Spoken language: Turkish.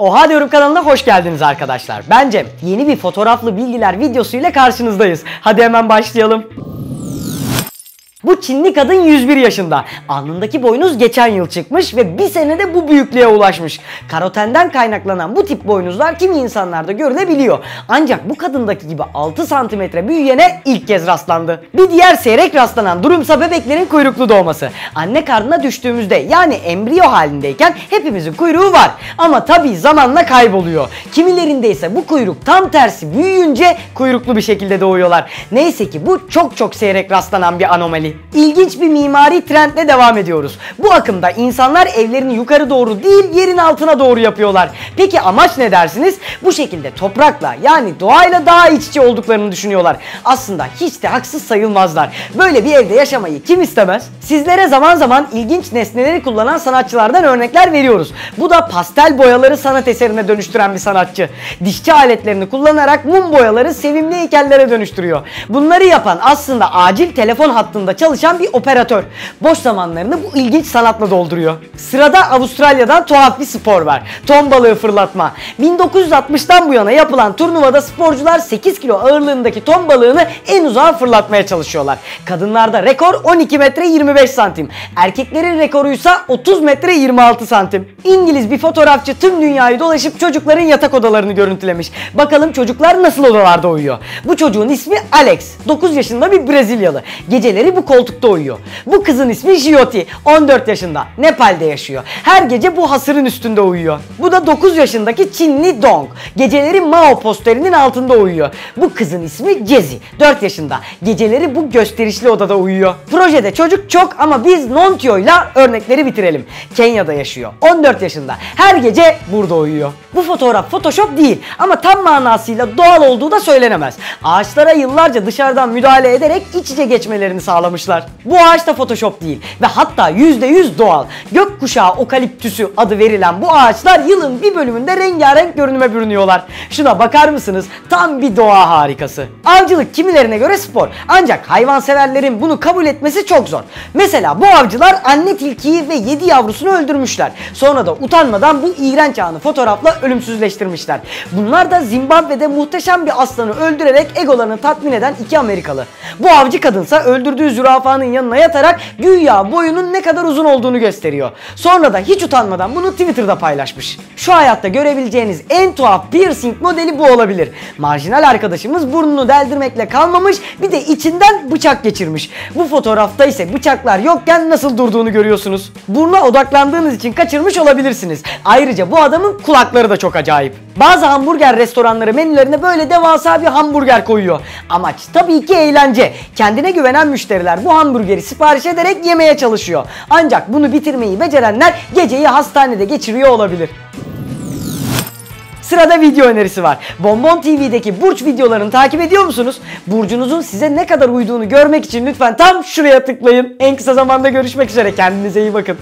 Oha diyorum kanalına hoş geldiniz arkadaşlar. Ben Cem. Yeni bir fotoğraflı bilgiler videosuyla karşınızdayız. Hadi hemen başlayalım. Bu Çinli kadın 101 yaşında. Alnındaki boynuz geçen yıl çıkmış ve bir senede bu büyüklüğe ulaşmış. Karotenden kaynaklanan bu tip boynuzlar kimi insanlarda görülebiliyor. Ancak bu kadındaki gibi 6 santimetre büyüyene ilk kez rastlandı. Bir diğer seyrek rastlanan durumsa bebeklerin kuyruklu doğması. Anne karnına düştüğümüzde yani embriyo halindeyken hepimizin kuyruğu var. Ama tabii zamanla kayboluyor. Kimilerinde ise bu kuyruk tam tersi büyüyünce kuyruklu bir şekilde doğuyorlar. Neyse ki bu çok çok seyrek rastlanan bir anomali. İlginç bir mimari trendle devam ediyoruz. Bu akımda insanlar evlerini yukarı doğru değil yerin altına doğru yapıyorlar. Peki amaç ne dersiniz? Bu şekilde toprakla yani doğayla daha iç içe olduklarını düşünüyorlar. Aslında hiç de haksız sayılmazlar. Böyle bir evde yaşamayı kim istemez? Sizlere zaman zaman ilginç nesneleri kullanan sanatçılardan örnekler veriyoruz. Bu da pastel boyaları sanat eserine dönüştüren bir sanatçı. Dişçi aletlerini kullanarak mum boyaları sevimli heykellere dönüştürüyor. Bunları yapan aslında acil telefon hattında çalışan bir operatör. Boş zamanlarını bu ilginç sanatla dolduruyor. Sırada Avustralya'dan tuhaf bir spor var. Ton balığı fırlatma. 1960'tan bu yana yapılan turnuvada sporcular 8 kilo ağırlığındaki ton balığını en uzağa fırlatmaya çalışıyorlar. Kadınlarda rekor 12 metre 25 santim. Erkeklerin rekoruysa 30 metre 26 santim. İngiliz bir fotoğrafçı tüm dünyayı dolaşıp çocukların yatak odalarını görüntülemiş. Bakalım çocuklar nasıl odalarda uyuyor. Bu çocuğun ismi Alex. 9 yaşında bir Brezilyalı. Geceleri bu koltukta uyuyor. Bu kızın ismi Jyoti. 14 yaşında. Nepal'de yaşıyor. Her gece bu hasırın üstünde uyuyor. Bu da 9 yaşındaki Çinli Dong. Geceleri Mao posterinin altında uyuyor. Bu kızın ismi Cezi. 4 yaşında. Geceleri bu gösterişli odada uyuyor. Projede çocuk çok ama biz Nontio ile örnekleri bitirelim. Kenya'da yaşıyor. 14 yaşında. Her gece burada uyuyor. Bu fotoğraf Photoshop değil ama tam manasıyla doğal olduğu da söylenemez. Ağaçlara yıllarca dışarıdan müdahale ederek iç içe geçmelerini sağlamışlar. Bu ağaç da Photoshop değil ve hatta %100 doğal. Gökkuşağı okaliptüsü adı verilen bu ağaçlar yılın bir bölümünde rengarenk görünüme bürünüyorlar. Şuna bakar mısınız? Tam bir doğa harikası. Avcılık kimilerine göre spor. Ancak hayvanseverlerin bunu kabul etmesi çok zor. Mesela bu avcılar anne tilkiyi ve 7 yavrusunu öldürmüşler. Sonra da utanmadan bu iğrenç anı fotoğrafla ölümsüzleştirmişler. Bunlar da Zimbabwe'de muhteşem bir aslanı öldürerek egolarını tatmin eden iki Amerikalı. Bu avcı kadınsa öldürdüğü zürafanın yanına yatarak güya boyunun ne kadar uzun olduğunu gösteriyor. Sonra da hiç utanmadan bunu Twitter'da paylaşmış. Şu hayatta görebileceğiniz en tuhaf piercing modeli bu olabilir. Marjinal arkadaşımız burnunu deldirmekle kalmamış bir de içinden bıçak geçirmiş. Bu fotoğrafta ise bıçaklar yokken nasıl durduğunu görüyorsunuz. Buruna odaklandığınız için kaçırmış olabilirsiniz. Ayrıca bu adamın kulakları da çok acayip. Bazı hamburger restoranları menülerine böyle devasa bir hamburger koyuyor. Amaç tabii ki eğlence. Kendine güvenen müşteriler bu hamburgeri sipariş ederek yemeye çalışıyor. Ancak bunu bitirmeyi becerenler geceyi hastanede geçiriyor olabilir. Sırada video önerisi var. Bonbon TV'deki burç videolarını takip ediyor musunuz? Burcunuzun size ne kadar uyduğunu görmek için lütfen tam şuraya tıklayın. En kısa zamanda görüşmek üzere. Kendinize iyi bakın.